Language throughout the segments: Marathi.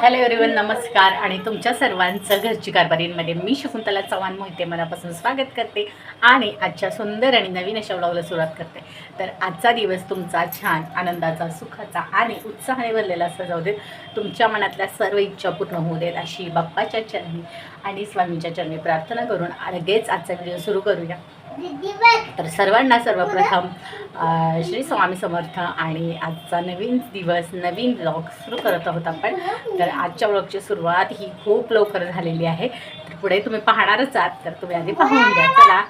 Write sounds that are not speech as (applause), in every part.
हॅलो एव्हरीवन नमस्कार आणि तुमच्या सर्वांचं घरची कारभारींमध्ये मी शकुंतला चव्हाण मोहिते मनापासून स्वागत करते आणि आजच्या सुंदर आणि नवीन अशा व्लॉगला सुरुवात करते. तर आजचा दिवस तुमचा छान आनंदाचा सुखाचा आणि उत्साहाने भरलेला असा जाऊ देत. तुमच्या मनातल्या सर्व इच्छा पूर्ण होऊ देत अशी बाप्पाच्या चरणी आणि स्वामींच्या चरणी प्रार्थना करून लगेच आजचा व्हिडिओ सुरू करूया. तर सर्वांना सर्वप्रथम श्री स्वामी समर्थ आणि आजचा नवीन दिवस नवीन ब्लॉग सुरू करत आहोत आपण. तर आजच्या ब्लॉगची सुरुवात ही खूप लवकर झालेली आहे. तर पुढे तुम्ही पाहणारच आहात तर तुम्ही आधी पाहून घ्या. चला.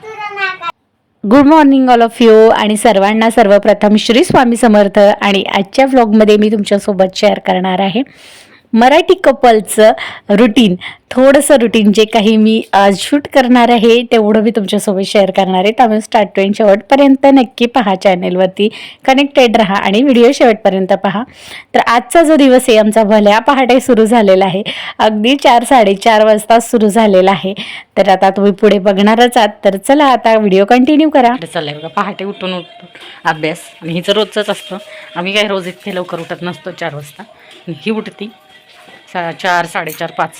Good morning all of you आणि सर्वांना सर्वप्रथम श्री स्वामी समर्थ आणि आजच्या व्लॉगमध्ये मी तुमच्यासोबत शेअर करणार आहे. मराठी कपलचं रुटीन थोडंसं रुटीन जे काही मी आज शूट करणार आहे तेवढं मी तुमच्यासोबत शेअर करणार आहे. त्यामुळे स्टार्ट टू शेवटपर्यंत नक्की पहा चॅनेलवरती कनेक्टेड राहा आणि व्हिडिओ शेवटपर्यंत पहा. तर आजचा जो दिवस आहे आमचा भल्या पहाटे सुरू झालेला आहे. अगदी चार साडेचार वाजता सुरू झालेला आहे. तर आता तुम्ही पुढे बघणारच आहात. तर चला आता व्हिडिओ कंटिन्यू करा. चाललंय बघा पहाटे उठून उठून अभ्यास. आणि हिचं रोजचंच असतं. आम्ही काय रोज इतके लवकर उठत नसतो चार वाजता. ही उठती. सा चार साडेचार पाच.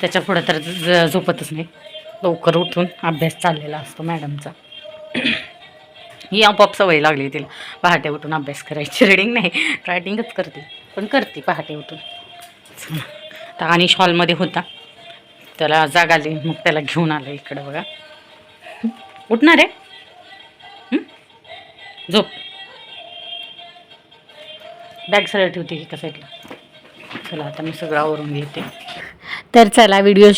त्याच्या पुढं तर ज- झोपतच नाही. लवकर उठून अभ्यास चाललेला असतो मॅडमचा. ही आपोआप सवय लागली तिला. पहाटे उठून अभ्यास करायची. रिडिंग नाही. रायटिंगच करते. पण करते पहाटे उठून. तर आणि हॉलमध्ये होता. त्याला जाग आली मग त्याला घेऊन आलं इकडं बघा. उठणार आहे? झोप. बॅग सरळ ठेवते एका साईडला चला आता मी सगळं आवरून घेते. तर चला व्हिडिओ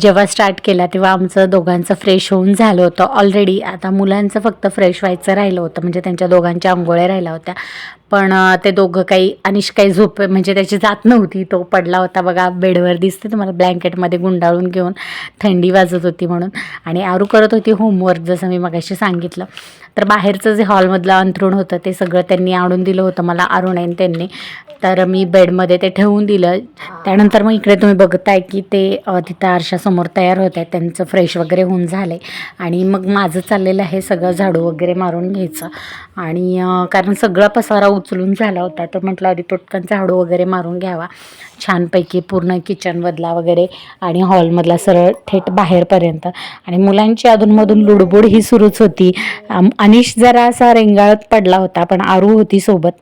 जेव्हा स्टार्ट केला तेव्हा आमचं दोघांचं फ्रेश होऊन झालं होतं. ऑलरेडी आता मुलांचं फक्त फ्रेश व्हायचं राहिलं होतं. म्हणजे त्यांच्या दोघांच्या आंघोळ्या राहिल्या होत्या. पण ते दोघं काही अनिश काही झोप म्हणजे त्याची जात नव्हती. तो पडला होता बघा बेडवर दिसते तुम्हाला ब्लँकेटमध्ये गुंडाळून घेऊन थंडी वाजत होती म्हणून. आणि आरू करत होती होमवर्क जसं मी मगाशी सांगितलं. तर बाहेरचं जे हॉलमधलं अंथरूण होतं ते सगळं त्यांनी आणून दिलं होतं मला अरुणाईन त्यांनी. तर मी बेडमध्ये ते ठेवून दिलं. त्यानंतर मग इकडे तुम्ही बघताय की ते तिथं आरशासमोर तयार होत आहेत. त्यांचं फ्रेश वगैरे होऊन झालं आहे आणि मग माझं चाललेलं आहे सगळं झाडू वगैरे मारून घ्यायचं. आणि कारण सगळा पसारा उचलून झाला होता तर म्हटलं आधी पटकन झाडू वगैरे मारून घ्यावा. छानपैकी पूर्ण किचनमधला वगैरे आणि हॉलमधला सरळ थेट बाहेरपर्यंत. आणि मुलांची अधूनमधून लुडबुड ही सुरूच होती. अनिश जरा असा रेंगाळत पडला होता पण आरू होती सोबत.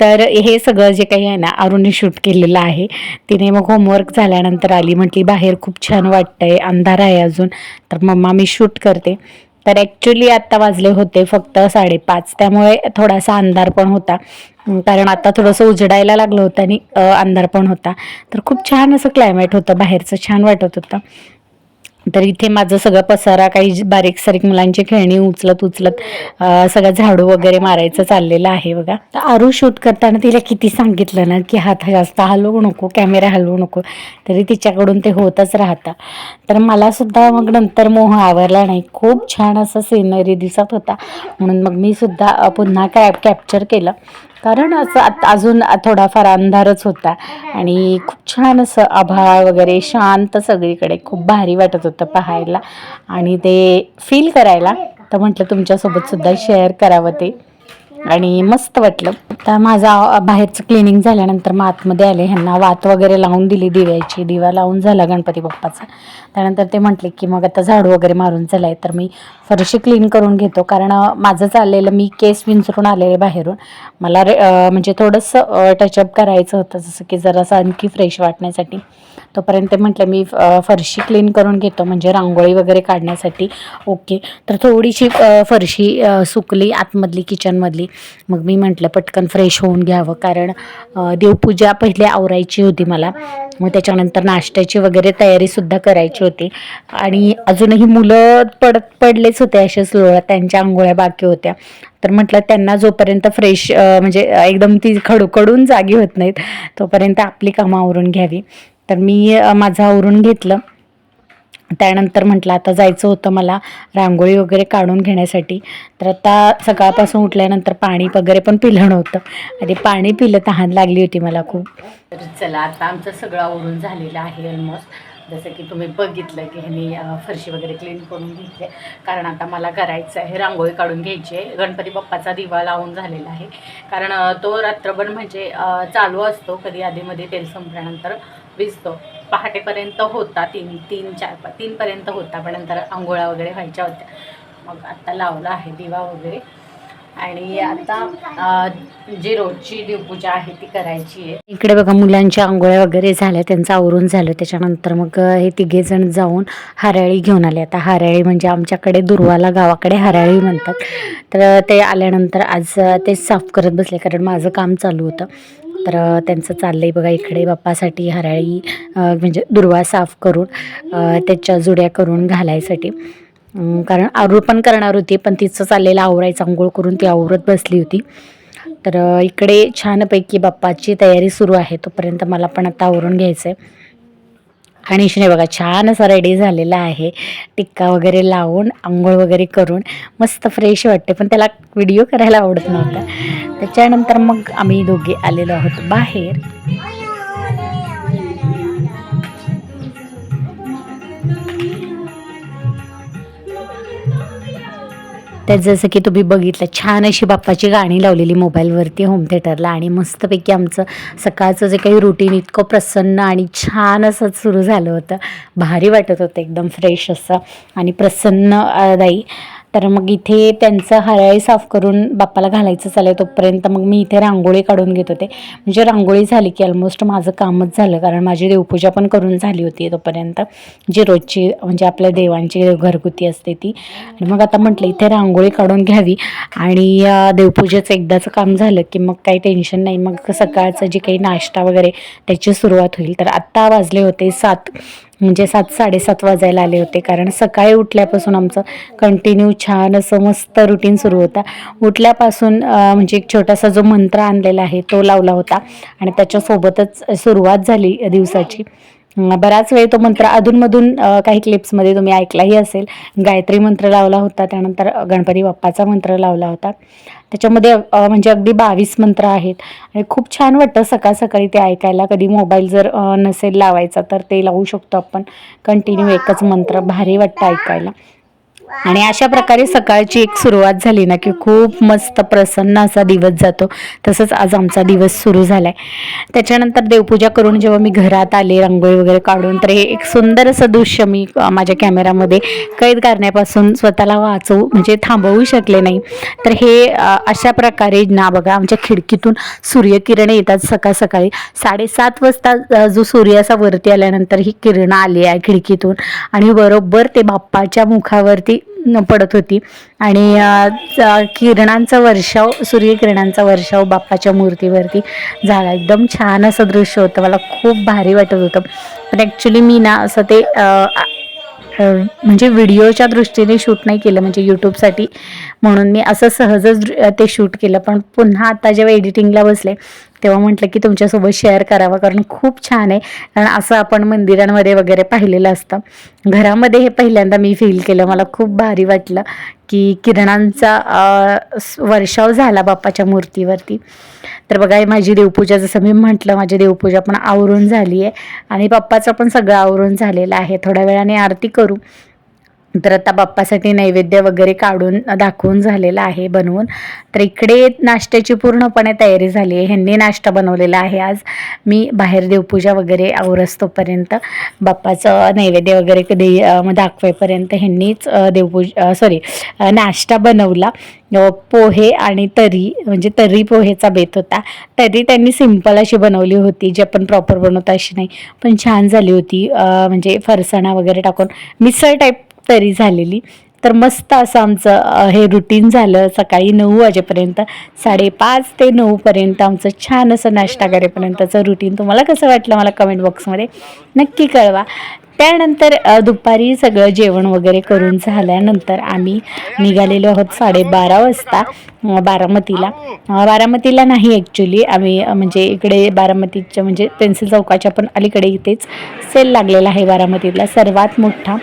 तर हे सगळं जे काही आहे ना अरुणी शूट केलेलं आहे. तिने मग होमवर्क झाल्यानंतर आली म्हटली बाहेर खूप छान वाटतंय अंधार आहे अजून. तर मम्मा मी शूट करते. तर ॲक्च्युली आत्ता वाजले होते फक्त साडेपाच. त्यामुळे थोडासा अंधार पण होता. कारण आता थोडंसं उजडायला लागलं होतं आणि अंधार पण होता. तर खूप छान असं क्लायमेट होतं बाहेरचं छान वाटत होतं. तर इथे माझं सगळं पसारा काही बारीक सारीक मुलांची खेळणी उचलत उचलत सगळं झाडू वगैरे मारायचं चाललेलं आहे बघा. तर आरू शूट करताना तिला किती सांगितलं ना की हात जास्त हलवू नको कॅमेरा हलवू नको. तरी तिच्याकडून ते होतच राहतं. तर मला सुद्धा मग नंतर मोह आवरला नाही. खूप छान असं सिनरी दिसत होता. म्हणून मग मी सुद्धा पुन्हा कॅप कॅप्चर केलं. कारण असं आत- अजून थोडाफार अंधारच होता. आणि खूप छान असं आभाळ वगैरे शांत सगळीकडे. खूप भारी वाटत होतं पाहायला. आणि ते फील करायला. तर म्हटलं तुमच्यासोबत सुद्धा शेअर करावं ते. आणि मस्त वाटलं. तर माझा बाहेरचं क्लिनिंग झाल्यानंतर मग आतमध्ये आले. ह्यांना वात वगैरे लावून दिली दिव्याची. दिवा लावून झाला गणपती बाप्पाचा. त्यानंतर ते म्हटले की मग आता झाडू वगैरे मारून झालाय तर मी फरशी क्लीन करून घेतो. कारण माझं चाललेलं मी केस विंचरून आलेले बाहेरून. मला रे म्हणजे थोडंसं टचअप करायचं होतं. जसं की जरासं आणखी फ्रेश वाटण्यासाठी. तोपर्यंत म्हटलं मी फरशी क्लीन करून घेतो. म्हणजे रांगोळी वगैरे काढण्यासाठी. ओके तर थोडीशी फरशी सुकली आतमधली किचनमधली. मग मी म्हटलं पटकन फ्रेश होऊन घ्यावं. कारण देवपूजा पहिले आवरायची होती मला. मग त्याच्यानंतर नाश्त्याची वगैरे तयारीसुद्धा करायची होती. आणि अजूनही मुलं पडत पडलेच होते असे स्लो त्यांच्या आंघोळ्या बाकी होत्या. तर म्हटलं त्यांना जोपर्यंत फ्रेश म्हणजे एकदम ती खडूकडून जागी होत नाहीत तोपर्यंत आपली कामं आवरून घ्यावी. तर मी माझं आवरून घेतलं. त्यानंतर म्हटलं आता जायचं होतं मला रांगोळी वगैरे काढून घेण्यासाठी. तर आता सकाळपासून उठल्यानंतर पाणी वगैरे पण पिलं नव्हतं. आणि पाणी पिलं तहान लागली होती मला खूप. तर चला आता आमचं सगळं आवरून झालेलं आहे ऑलमोस्ट जसं की तुम्ही बघितलं की ह्यांनी फरशी वगैरे क्लीन करून घेतले. कारण आता मला करायचं आहे रांगोळी काढून घ्यायची आहे. गणपती बाप्पाचा दिवा लावून झालेला आहे. कारण तो रात्रभर म्हणजे चालू असतो. कधी आधीमध्ये तेल संपल्यानंतर. भिजतो. पहाटेपर्यंत होता तीन तीन चार तीनपर्यंत होता पण नंतर आंघोळ्या वगैरे व्हायच्या होत्या. मग आत्ता लावला आहे दिवा वगैरे. आणि आता जी रोजची देवपूजा आहे ती करायची आहे. इकडे बघा मुलांच्या आंघोळ्या वगैरे झाल्या त्यांचं आवरून झालं. त्याच्यानंतर मग हे तिघे जण जाऊन हराळी घेऊन आले. आता हराळी म्हणजे आमच्याकडे दुर्वाला गावाकडे हराळी म्हणतात. तर ते आल्यानंतर आज ते साफ करत बसले कारण माझं काम चालू होतं. तर त्यांचं चाललं आहे बघा इकडे बाप्पासाठी हराळी म्हणजे दुर्वा साफ करून त्याच्या जुड्या करून घालायसाठी. कारण आरू पण करणार होती पण तिचं चाललेलं आवरायचं आंघोळ करून ती आवरत बसली होती. तर इकडे छानपैकी बाप्पाची तयारी सुरू आहे तोपर्यंत मला पण आता आवरून घ्यायचं आहे आणि शिने बघा छान असा रेडी झालेला आहे टिक्का वगैरे लावून आंघोळ वगैरे करून मस्त फ्रेश वाटते पण त्याला व्हिडिओ करायला आवडत नव्हता. त्याच्यानंतर मग आम्ही दोघे आलेलो आहोत बाहेर. तर जसं की तुम्ही बघितलं छान अशी बाप्पाची गाणी लावलेली मोबाईलवरती होम थिएटरला आणि मस्तपैकी आमचं सकाळचं जे काही रुटीन इतकं प्रसन्न आणि छान असं सुरू झालं होतं. भारी वाटत होतं एकदम फ्रेश असं आणि प्रसन्नदायी तर मग इथे त्यांचं हराळी साफ करून बाप्पाला घालायचं चालेल तोपर्यंत. मग मी इथे रांगोळी काढून घेत होते. म्हणजे रांगोळी झाली की ऑलमोस्ट माझं कामच झालं. कारण माझी देवपूजा पण करून झाली होती तोपर्यंत. जी रोजची म्हणजे आपल्या देवांची घरगुती असते ती. आणि मग आता म्हटलं इथे रांगोळी काढून घ्यावी. आणि देवपूजेचं एकदाचं काम झालं की मग काही टेन्शन नाही. मग सकाळचं जे काही नाश्ता वगैरे त्याची सुरुवात होईल. तर आत्ता वाजले होते सात. म्हणजे सात साडेसात वाजायला आले होते. कारण सकाळी उठल्यापासून आमचं कंटिन्यू छान असं मस्त रुटीन सुरू होता. उठल्यापासून म्हणजे एक छोटासा जो मंत्र आणलेला आहे तो लावला होता. आणि त्याच्यासोबतच सुरुवात झाली दिवसाची. बराच वेळ तो मंत्र अधूनमधून काही क्लिप्समध्ये तुम्ही ऐकलाही असेल. गायत्री मंत्र लावला होता त्यानंतर गणपती बाप्पाचा मंत्र लावला होता. त्याच्यामध्ये म्हणजे अगदी बावीस मंत्र आहेत. आणि खूप छान वाटतं सकाळ सकाळी ते ऐकायला. कधी मोबाईल जर नसेल लावायचा तर ते लावू शकतो आपण. कंटिन्यू एकच मंत्र भारी वाटतं ऐकायला. आणि अशा प्रकारे सकाळची एक सुरुवात झाली ना की खूप मस्त प्रसन्न असा दिवस जातो. तसंच आज आमचा दिवस सुरू झाला आहे त्याच्यानंतर देवपूजा करून जेव्हा मी घरात आले रांगोळी वगैरे काढून तर हे एक सुंदर असं दृश्य मी माझ्या कॅमेरामध्ये कैद करण्यापासून स्वतःला वाचवू म्हणजे थांबवू शकले नाही. तर हे अशा प्रकारे ना बघा आमच्या खिडकीतून सूर्यकिरण येतात सकाळ सकाळी. साडेसात वाजता जो सूर्य असा वरती आल्यानंतर ही किरणं आली आहे खिडकीतून. आणि बरोबर ते बाप्पाच्या मुखावरती पडत होती. आणि किरणांचा वर्षाव सूर्यकिरणांचा वर्षाव बाप्पाच्या मूर्तीवरती झाला. एकदम छान असं दृश्य होतं. मला खूप भारी वाटत होतं. पण ॲक्च्युली मी ना असं ते म्हणजे व्हिडिओच्या दृष्टीने शूट नाही केलं. म्हणजे यूट्यूबसाठी म्हणून मी असं सहजच ते शूट केलं. पण पुन्हा आता जेव्हा एडिटिंगला बसले तेव्हा म्हटलं की तुमच्यासोबत शेअर करावं कारण खूप छान आहे. कारण असं आपण मंदिरांमध्ये वगैरे पाहिलेलं असतं. घरामध्ये हे पहिल्यांदा मी फील केलं. मला खूप भारी वाटलं की किरणांचा वर्षाव झाला बाप्पाच्या मूर्तीवरती. तर बघा माझी देवपूजा जसं मी म्हटलं माझी देवपूजा पण आवरून झाली आहे. आणि बाप्पाचं पण सगळं आवरून झालेलं आहे. थोड्या वेळाने आरती करू. तर आता बाप्पासाठी नैवेद्य वगैरे काढून दाखवून झालेलं आहे बनवून. तर इकडे नाश्त्याची पूर्णपणे तयारी झाली आहे. ह्यांनी नाश्ता बनवलेला आहे आज. मी बाहेर देवपूजा वगैरे आवरस्तोपर्यंत बाप्पाचं नैवेद्य वगैरे कधी दाखवेपर्यंत ह्यांनीच देवपूज देवपूजा सॉरी नाश्ता बनवला. पोहे आणि तरी म्हणजे तर्री पोहेचा बेत होता. तरी त्यांनी सिंपल अशी बनवली होती जी आपण प्रॉपर बनवतो अशी नाही. पण छान झाली होती म्हणजे फरसाणा वगैरे टाकून. मिसळ टाईप तरी झालेली. तर मस्त असं आमचं हे रुटीन झालं सकाळी नऊ वाजेपर्यंत. साडेपाच ते नऊपर्यंत आमचं छान असं नाश्ता करेपर्यंतचं रुटीन तुम्हाला कसं वाटलं मला कमेंट बॉक्समध्ये नक्की कळवा. त्यानंतर दुपारी सगळं जेवण वगैरे करून झाल्यानंतर आम्ही निघालेलो आहोत साडेबारा वाजता बारामतीला. बारामतीला नाही ॲक्च्युली आम्ही म्हणजे इकडे बारामतीच्या म्हणजे पेन्सिल चौकाच्या पण अलीकडे इथेच सेल लागलेला आहे बारामतीला सर्वात मोठा.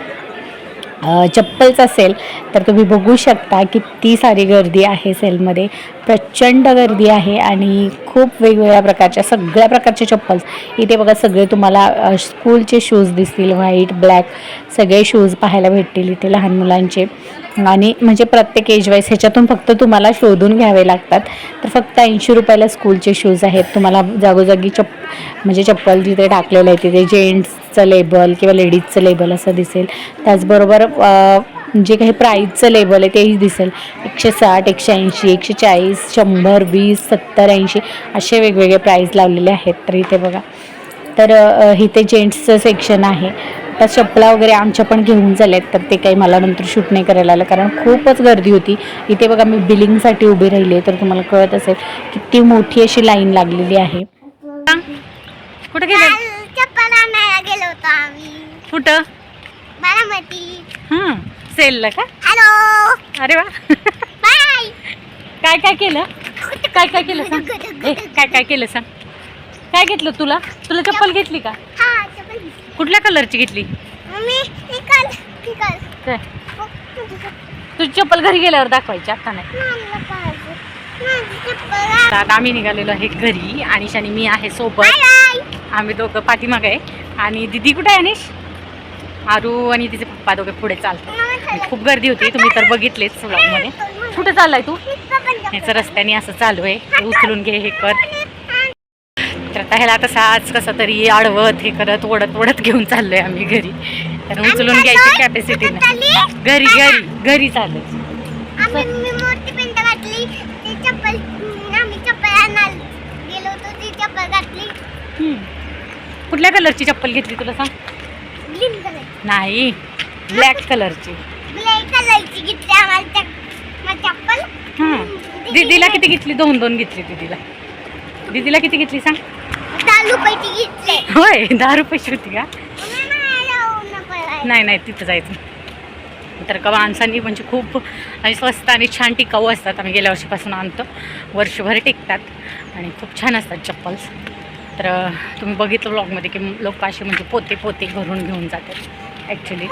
चप्पलच असेल तर तुम्ही बघू शकता किती सारी गर्दी आहे सेलमध्ये. प्रचंड गर्दी आहे आणि खूप वेगवेगळ्या प्रकारच्या सगळ्या प्रकारचे चप्पल्स. इथे बघा सगळे तुम्हाला स्कूलचे शूज दिसतील व्हाईट ब्लॅक सगळे शूज पाहायला भेटतील इथे लहान मुलांचे. आणि म्हणजे प्रत्येक एज वाईज ह्याच्यातून फक्त तुम्हाला शोधून घ्यावे लागतात. तर फक्त ऐंशी रुपयाला स्कूलचे शूज आहेत. तुम्हाला जागोजागी चप म्हणजे चप्पल जिथे टाकलेलं आहे तिथे जेंट्सचं लेबल किंवा लेडीजचं लेबल असं दिसेल. त्याचबरोबर जे काही प्राईजचं लेबल आहे तेही दिसेल. एकशे साठ एकशे ऐंशी एकशे चाळीस शंभर वीस सत्तर ऐंशी असे वेगवेगळे प्राईज लावलेले आहेत. तर इथे बघा. तर इथे जेंट्सचं सेक्शन आहे. आता चपला वगैरे आमच्या पण घेऊन झाल्यात तर ते काही मला नंतर शूट नाही करायला आलं. कारण खूपच गर्दी होती. इथे बघा मी बिलिंगसाठी उभी राहिली आहे तर तुम्हाला कळत असेल किती मोठी अशी लाईन लागलेली आहे. कुठं गेले? होतो आम्ही. कुठं? बारामती. हां सेलला का? हॅलो. अरे वा. बाय. काय काय केलं? काय काय केलं सांग? ए, काय काय केलं सांग? काय घेतलं तुला? तुला चप्पल घेतली का? हा चप्पल कुठल्या कलरची घेतली? मम्मी निकाल निकाल. काय? हो, तुझी चप्पल. घरी गेल्यावर दाखवायची आता नाही. मला पाहिजे. माझी चप्पल आ- आता आम्ही निघालेलो आहे घरी. आणि मी आहे सोबत. बाय. आम्ही दोघं पाठीमाग आहे. आणि दिदी कुठे आहे अनिश? आरू आणि तिचे पप्पा दोघे पुढे चालतात. खूप गर्दी होती तुम्ही तर बघितलेच मध्ये कुठे चाललाय तू? ह्याचं रस्त्याने असं चालू आहे. उचलून घे हे कर. तर आता ह्याला तसाच कसं तरी आडवत हे करत ओढत ओढत घेऊन चाललोय आम्ही घरी. तर उचलून घ्यायची कॅपॅसिटी नाही. घरी घरी घरी चाललोय. ती चप्पल घातली. कुठल्या कलरची चप्पल घेतली तुला सांग? ग्रीन कलर नाही ब्लॅक कलरची ब्लॅक कलरची घेतली आम्हाला चप- मग चप्पल? हां दीदीला किती घेतली. दोन दोन घेतली दीदीला. दीदीला किती घेतली सांग? दहा रुपयाची घेतली. होय दहा रुपयाची होती का? आहे. नाही नाही तिथं जायचं. तर का माणसांनी म्हणजे खूप आणि स्वस्त आणि छान टिकाऊ असतात. आम्ही गेल्या वर्षीपासून आणतो. वर्षभर टिकतात आणि खूप छान असतात चप्पल्स. तर तुम्ही बघितलं ब्लॉगमध्ये की लोक असे म्हणजे पोते पोते भरून घेऊन जातात ॲक्च्युली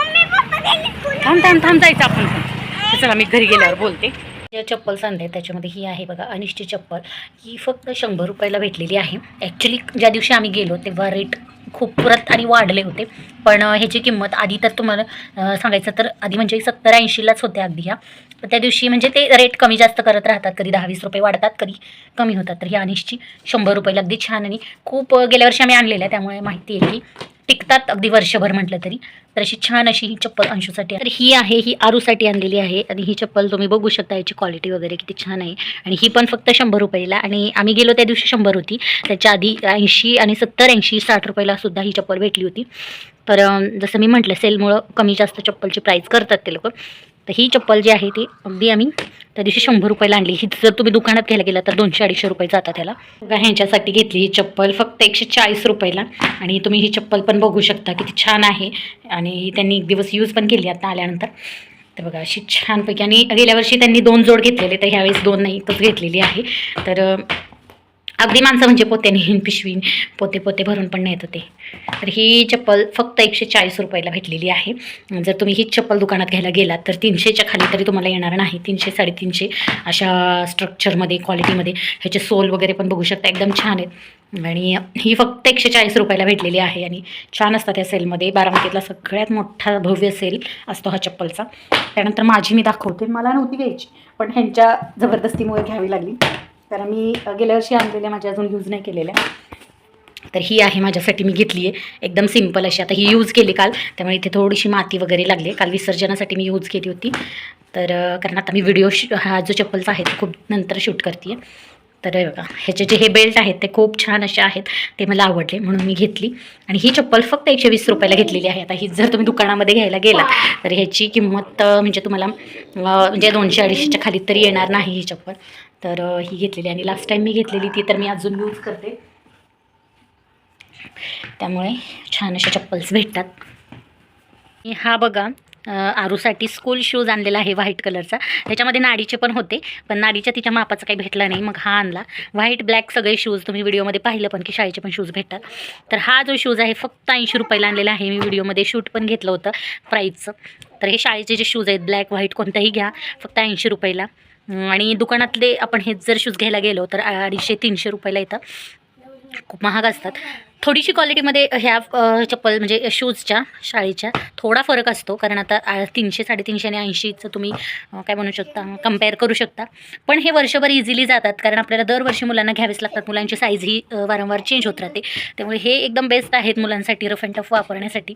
थांब थांब थांब जायचं आपण पण. चला मी घरी गेल्यावर बोलते. ज्या चप्पल सांगते त्याच्यामध्ये ही आहे बघा अनिष्टी चप्पल. ही फक्त शंभर रुपयाला भेटलेली आहे. ॲक्च्युली ज्या दिवशी आम्ही गेलो तेव्हा रेट खूप परत आणि वाढले होते. पण ह्याची किंमत आधी तर तुम्हाला सांगायचं तर आधी म्हणजे सत्तर ऐंशीलाच होते अगदी ह्या त्या दिवशी म्हणजे ते रेट कमी जास्त करत राहतात. कधी दहा वीस रुपये वाढतात कधी कमी होतात. तर ही अनिशची शंभर रुपयाला अगदी छान आणि खूप गेल्या वर्षी आम्ही आणलेल्या त्यामुळे माहिती आहे की टिकतात अगदी वर्षभर म्हटलं तरी. तर अशी छान अशी ही चप्पल अंशूसाठी. तर ही आहे ही आरूसाठी आणलेली आहे. आणि ही चप्पल तुम्ही बघू शकता याची क्वालिटी वगैरे किती छान आहे. आणि ही पण फक्त शंभर रुपयाला. आणि आम्ही गेलो त्या दिवशी शंभर होती. त्याच्या आधी ऐंशी आणि सत्तर ऐंशी साठ रुपयाला सुद्धा ही चप्पल भेटली होती. तर जसं मी म्हटलं सेलमुळं कमी जास्त चप्पलची प्राईस करतात ते लोक. तर ही चप्पल जी आहे ती अगदी आम्ही त्या दिवशी शंभर रुपयाला आणली. ही जर तुम्ही दुकानात घ्यायला गेला तर दोनशे अडीचशे रुपये जातात त्याला बघा ह्यांच्यासाठी घेतली ही चप्पल. फक्त एकशे चाळीस रुपयाला. आणि तुम्ही ही चप्पल पण बघू शकता. किती छान आहे. आणि त्यांनी एक दिवस यूज पण केली आता आल्यानंतर. तर बघा अशी छानपैकी. आणि गेल्या वर्षी त्यांनी दोन जोड घेतलेले तर ह्यावेळेस दोन नाही एकच घेतलेली आहे. तर अगदी माणसं म्हणजे पोत्याने पिशवी पोते पोते भरून पण नेत होते. तर ही चप्पल फक्त एकशे चाळीस रुपयाला भेटलेली आहे. जर तुम्ही ही चप्पल दुकानात घ्यायला गेलात तर तीनशेच्या खाली तरी तुम्हाला येणार नाही. तीनशे साडेतीनशे अशा स्ट्रक्चरमध्ये क्वालिटीमध्ये ह्याचे सोल वगैरे पण बघू शकता एकदम छान आहेत. आणि ही फक्त एकशे चाळीस रुपयाला भेटलेली आहे आणि छान असतात या सेलमध्ये बारामतीतला सगळ्यात मोठा भव्य सेल असतो हा चप्पलचा. त्यानंतर माझी मी दाखवते. मला नव्हती घ्यायची पण ह्यांच्या जबरदस्तीमुळे घ्यावी लागली. कारण मी गेल्या वर्षी आणलेल्या माझ्या अजून यूज नाही केलेल्या. तर ही आहे माझ्यासाठी मी घेतली आहे. एकदम सिंपल अशी. आता ही यूज केली काल. त्यामुळे इथे थोडीशी माती वगैरे लागली काल विसर्जनासाठी मी यूज केली होती. तर कारण आता मी व्हिडिओ हा जो चप्पलचा आहे तो खूप नंतर शूट करते तर बघा ह्याचे जे हे बेल्ट आहेत ते खूप छान असे आहेत. ते मला आवडले म्हणून मी घेतली. आणि ही चप्पल फक्त एकशे वीस रुपयाला घेतलेली आहे. आता ही जर तुम्ही दुकानामध्ये घ्यायला गेला तर ह्याची किंमत म्हणजे तुम्हाला म्हणजे दोनशे अडीचशेच्या खाली तरी येणार नाही ही चप्पल. तर ही घेतलेली आणि लास्ट टाईम मी घेतलेली ती तर मी अजून यूज करते. त्यामुळे छान अशा चप्पल्स भेटतात. हा बघा आरूसाठी स्कूल शूज आणलेला आहे व्हाईट कलरचा त्याच्यामध्ये नाडीचे पण होते पण नाडीच्या तिच्या मापाचा काही भेटला नाही. मग हा आणला. व्हाईट ब्लॅक सगळे शूज तुम्ही व्हिडिओमध्ये पाहिलं पण की शाळेचे पण शूज भेटतात. तर हा जो शूज आहे फक्त ऐंशी रुपयाला आणलेला आहे. मी व्हिडिओमध्ये शूट पण घेतलं होतं प्राईजचं तर हे शाळेचे जे शूज आहेत ब्लॅक व्हाईट कोणताही घ्या. फक्त ऐंशी रुपयाला. आणि दुकानातले आपण हेच जर शूज घ्यायला गेलो तर अडीचशे तीनशे रुपयाला येतं. खूप महाग असतात. थोडीशी क्वालिटीमध्ये ह्या चप्पल म्हणजे शूजच्या शाळेच्या थोडा फरक असतो. कारण आता तीनशे साडेतीनशे आणि ऐंशीचं तुम्ही काय म्हणू शकता कंपेअर करू शकता. पण हे वर्षभर इझिली जातात. कारण आपल्याला दरवर्षी मुलांना घ्यावेच लागतात. मुलांची साईज ही वारंवार चेंज होत राहते. त्यामुळे हे एकदम बेस्ट आहेत मुलांसाठी रफ अँड टफ वापरण्यासाठी.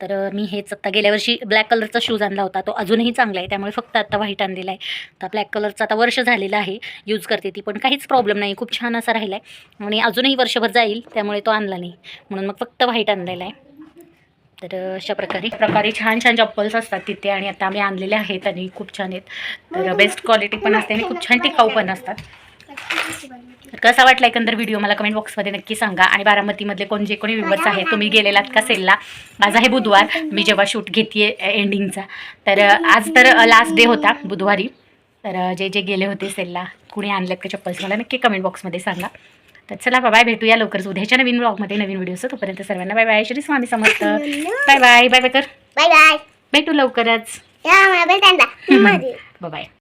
तर मी हेच आत्ता गेल्या वर्षी ब्लॅक कलरचा शूज आणला होता. तो अजूनही चांगला आहे. त्यामुळे फक्त आत्ता व्हाईट आणलेला आहे. आता ब्लॅक कलरचा आता वर्ष झालेलं आहे. यूज करते ती. पण काहीच प्रॉब्लेम नाही. खूप छान असा राहिला आहे आणि अजूनही वर्षभर जाईल. त्यामुळे तो आणला नाही. म्हणून मग फक्त व्हाईट आणलेला आहे. तर अशा प्रकारे प्रकारे छान छान चप्पल्स असतात तिथे. आणि आता आम्ही आणलेले आहेत आणि खूप छान आहेत. तर बेस्ट क्वालिटी पण असते आणि खूप छान टिकाऊ पण असतात. तर कसा वाटला एकंदर व्हिडिओ मला कमेंट बॉक्समध्ये नक्की सांगा. आणि बारामतीमधले कोण जे कोणी व्ह्युअर्स आहेत तुम्ही गेलेलात का सेलला आज आहे बुधवार. मी जेव्हा शूट घेते एंडिंगचा तर आज तर लास्ट डे होता बुधवारी. तर जे जे गेले होते सेलला कुणी आणलेत का चप्पल्स? मला नक्की कमेंट बॉक्समध्ये सांगा. तर चला बाय भेटूया लवकरच. उद्याच्या नवीन ब्लॉगमध्ये नवीन व्हिडिओ तोपर्यंत सर्वांना bye bye Shri Swami Samarth. Bye bye bye bye कर बाय बाय भेटू लवकरच बाय बाय (laughs)